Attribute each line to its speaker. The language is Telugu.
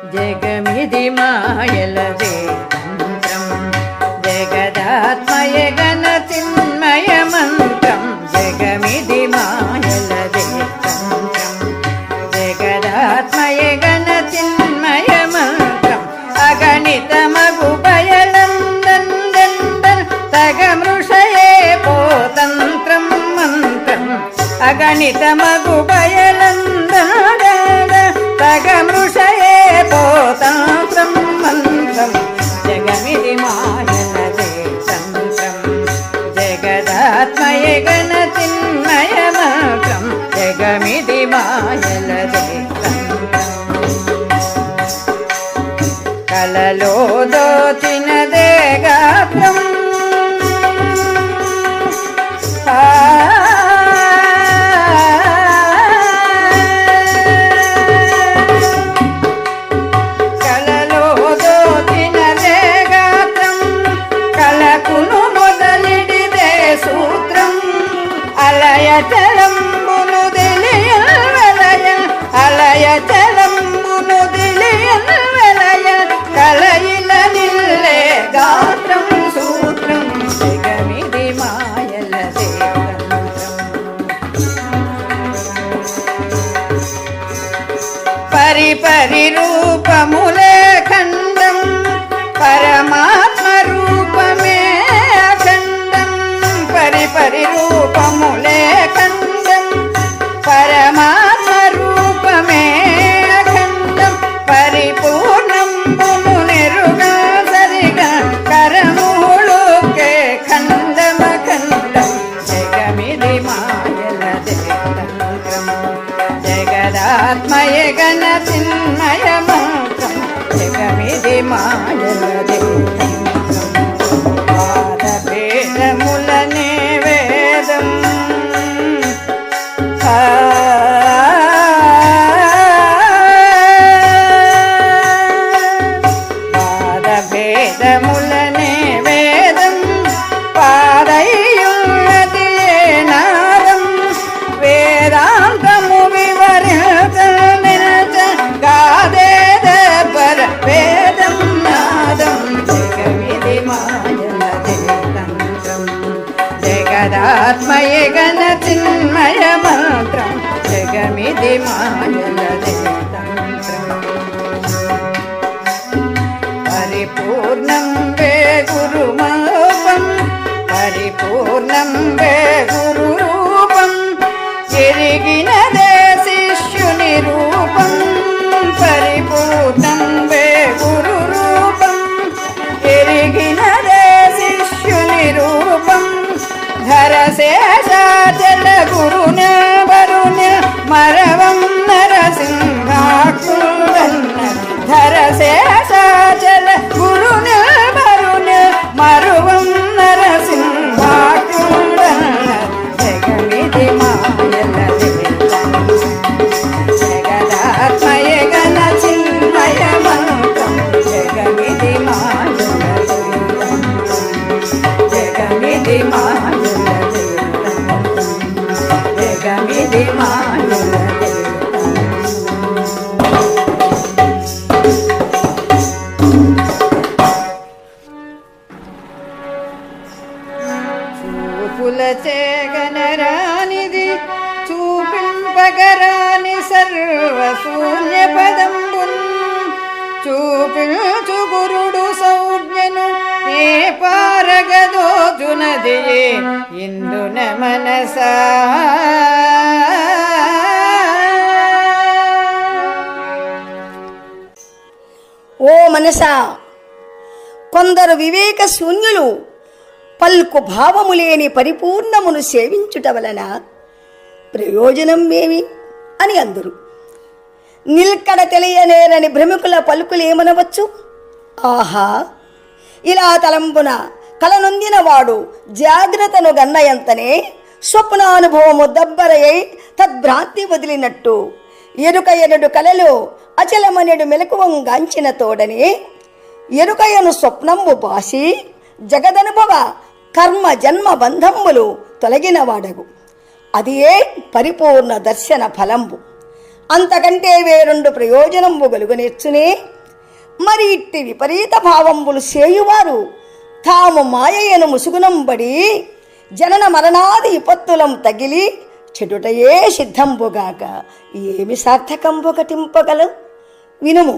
Speaker 1: జగమిది మాయలదే తంత్రం జగదాత్మయ గణ చిన్మయ మంత్రం. జగమిది మాయలదే తంత్రం జగదాత్మయ గణ చిన్మయ మంత్రం. అగణిత మగు బయలందన్ తగమృషయే పోతంత్రం మంత్రం. అగణిత జగదాత్మయ గణ చిన్మయ మంత్రం அலைய தளம்புனுதிலியல் வலையல் அலைய தளம்புனுதிலியல் வலையல் தலையில நில்லே காற்றம் சூற்றம் சிகமிதி மாயல பரி பரி ரூபமுல మాయల ఆత్మయే గణ చిన్మయ మంత్రం. జగమిది మాయల పరిపూర్ణం వే గురుమూపం పరిపూర్ణం వే ಗುರುನೇ సర్వశూన్య చూపించు గురుడు సౌజ్ఞను ఏ పారగదోచునదియే ఇందున మనసా.
Speaker 2: ఓ మనసా కొందరు వివేక శూన్యులు పల్కు భావము లేని పరిపూర్ణమును సేవించుట వలన ప్రయోజనం ఏమి? అని అందరు. నిల్కడ తెలియనేరని భ్రమికుల పలుకులేమనవచ్చు ఆహా! ఇలా తలంపున కలనొందిన వాడు జాగ్రత్తను గన్నయంతనే స్వప్నానుభవము దబ్బరయై తద్భ్రాంతి వదిలినట్టు. ఎరుక ఎనుడు కలలో అచలమనెడు మెలకువంగాంచిన తోడనే ఎరుకయను స్వప్నంబు బాసి జగదనుభవ కర్మ జన్మ బంధంబులు తొలగినవాడగు. అదియే అది ఏ పరిపూర్ణ దర్శన ఫలంబు. అంతకంటే వేరొండు ప్రయోజనంబు గలుగనెచ్చునే మరి ఇట్టి విపరీత భావంబులు చేయువారు తాము మాయయను ముసుగునంబడి జనన మరణాది విపత్తులం తగిలి చెడుటయే సిద్ధంబుగాక. ఏమి సార్థకంబు ఘటింపగలవు వినుము.